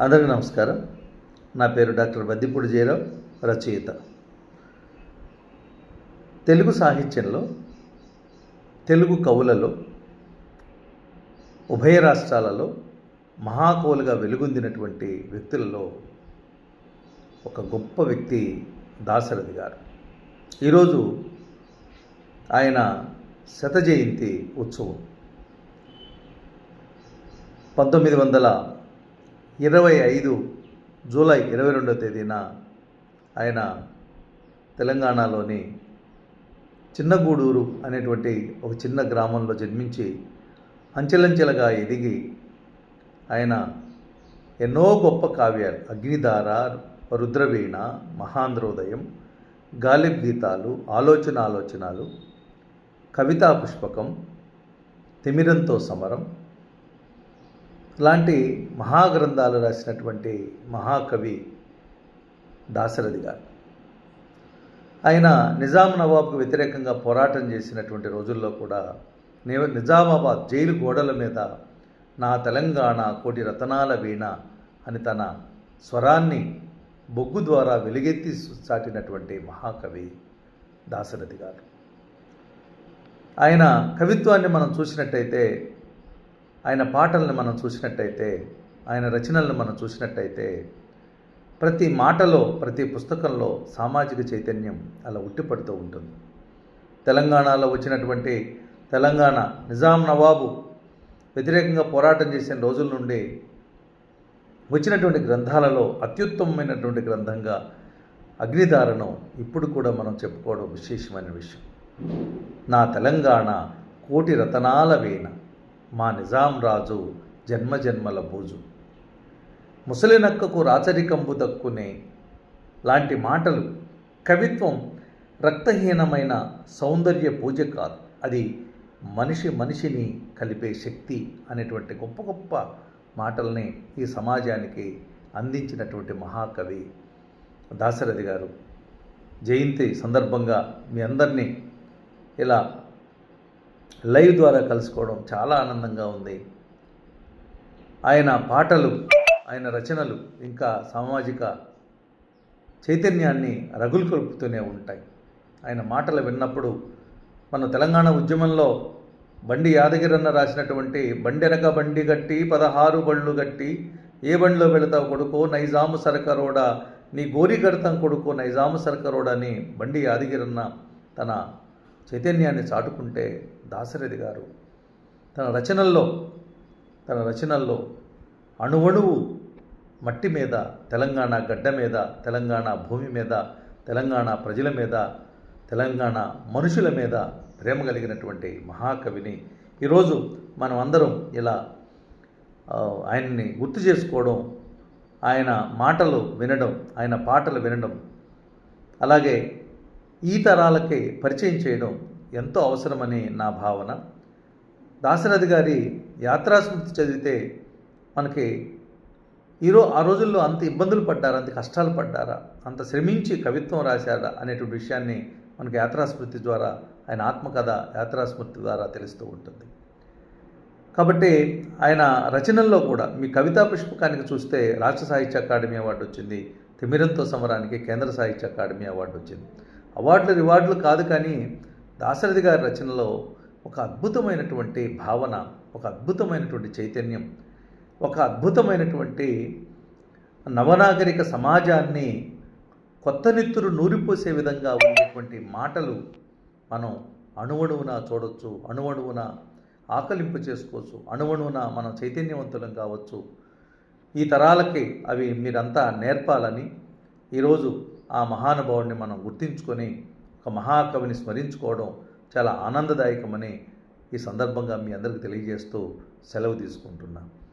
అందరికీ నమస్కారం. నా పేరు డాక్టర్ బద్దిపూడి జయరావు రచయిత. తెలుగు సాహిత్యంలో తెలుగు కవులలో ఉభయ రాష్ట్రాలలో మహాకవులుగా వెలుగొందినటువంటి వ్యక్తులలో ఒక గొప్ప వ్యక్తి దాశరథి గారు. ఈరోజు ఆయన శత జయంతి ఉత్సవం. పంతొమ్మిది వందల ఇరవై ఐదు జూలై ఇరవై రెండవ తేదీన ఆయన తెలంగాణలోని చిన్నగూడూరు అనేటువంటి ఒక చిన్న గ్రామంలో జన్మించి అంచెలంచెలుగా ఎదిగి ఆయన ఎన్నో గొప్ప కావ్యాలు. అగ్నిధార రుద్రవీణ మహాంధ్రోదయం గాలిబ్ గీతాలు ఆలోచన ఆలోచనలు కవితా పుష్పకం తిమిరంతో సమరం లాంటి మహాగ్రంథాలు రాసినటువంటి మహాకవి దాశరథి గారు. ఆయన నిజాం నవాబ్కు వ్యతిరేకంగా పోరాటం చేసినటువంటి రోజుల్లో కూడా నిజామాబాద్ జైలు గోడల మీద నా తెలంగాణ కోటి రతనాల వీణ అని తన స్వరాన్ని బొగ్గు ద్వారా వెలుగెత్తి చాటినటువంటి మహాకవి దాశరథి గారు. ఆయన కవిత్వాన్ని మనం చూసినట్టయితే ఆయన పాటలను మనం చూసినట్టయితే ఆయన రచనలను మనం చూసినట్టయితే ప్రతి మాటలో ప్రతి పుస్తకంలో సామాజిక చైతన్యం అలా ఉట్టిపడుతూ ఉంటుంది. తెలంగాణలో వచ్చినటువంటి తెలంగాణ నిజాం నవాబు వ్యతిరేకంగా పోరాటం చేసిన రోజుల నుండి వచ్చినటువంటి గ్రంథాలలో అత్యుత్తమమైనటువంటి గ్రంథంగా అగ్నిధారను ఇప్పుడు కూడా మనం చెప్పుకోవడం విశేషమైన విషయం. నా తెలంగాణ కోటి రతనాల వీణ. మా నిజాం రాజు జన్మజన్మల బోజు. ముసలినక్కకు రాచరికంబు దక్కునే లాంటి మాటలు కవిత్వం రక్తహీనమైన సౌందర్య పూజ కాదు. అది మనిషి మనిషిని కలిపే శక్తి అనేటువంటి గొప్ప గొప్ప మాటల్ని ఈ సమాజానికి అందించినటువంటి మహాకవి దాశరథి గారు. జయంతి సందర్భంగా మీ అందరినీ ఇలా లైవ్ ద్వారా కలుసుకోవడం చాలా ఆనందంగా ఉంది. ఆయన పాటలు ఆయన రచనలు ఇంకా సామాజిక చైతన్యాన్ని రగులు కొలుపుతూనే ఉంటాయి. ఆయన మాటలు విన్నప్పుడు మన తెలంగాణ ఉద్యమంలో బండి యాదగిరన్న రాసినటువంటి బండెనక బండి గట్టి పదహారు బళ్ళు గట్టి ఏ బండిలో వెళతావు కొడుకో నైజాము సరకరోడా నీ గోరి కడతాం కొడుకో నైజాము సరకరోడా అని బండి యాదగిరన్న తన చైతన్యాన్ని చాటుకుంటే దాశరథి గారు తన రచనల్లో తన రచనల్లో అణువణువు మట్టి మీద తెలంగాణ గడ్డ మీద తెలంగాణ భూమి మీద తెలంగాణ ప్రజల మీద తెలంగాణ మనుషుల మీద ప్రేమ కలిగినటువంటి మహాకవిని ఈరోజు మనం అందరం ఇలా ఆయన్ని గుర్తు చేసుకోవడం ఆయన మాటలు వినడం ఆయన పాటలు వినడం అలాగే ఈ తరాలకి పరిచయం చేయడం ఎంతో అవసరమని నా భావన. దాశరథి గారి యాత్రాస్మృతి చదివితే మనకి ఈరో ఆ రోజుల్లో అంత ఇబ్బందులు పడ్డారా అంత కష్టాలు పడ్డారా అంత శ్రమించి కవిత్వం రాశారా అనేటువంటి విషయాన్ని మనకి యాత్రాస్మృతి ద్వారా ఆయన ఆత్మకథ యాత్రాస్మృతి ద్వారా తెలుస్తూ ఉంటుంది. కాబట్టి ఆయన రచనల్లో కూడా మీ కవితా పుష్పకానికి చూస్తే రాష్ట్ర సాహిత్య అకాడమీ అవార్డు వచ్చింది తిమిరంతో సమరానికి కేంద్ర సాహిత్య అకాడమీ అవార్డు వచ్చింది. అవార్డులు రివార్డులు కాదు కానీ దాశరథి గారి రచనలో ఒక అద్భుతమైనటువంటి భావన ఒక అద్భుతమైనటువంటి చైతన్యం ఒక అద్భుతమైనటువంటి నవనాగరిక సమాజాన్ని కొత్త నిత్తులు నూరిపోసే విధంగా ఉండేటువంటి మాటలు మనం అణువణువున చూడొచ్చు అణువణువున ఆకలింపు చేసుకోవచ్చు అణువణువున మనం చైతన్యవంతులం కావచ్చు. ఈ తరాలకి అవి మీరంతా నేర్పాలని ఈరోజు ఆ మహానుభావుడిని మనం గుర్తించుకొని ఒక మహాకవిని స్మరించుకోవడం చాలా ఆనందదాయకమని ఈ సందర్భంగా మీ అందరికీ తెలియజేస్తూ సెలవు తీసుకుంటున్నాను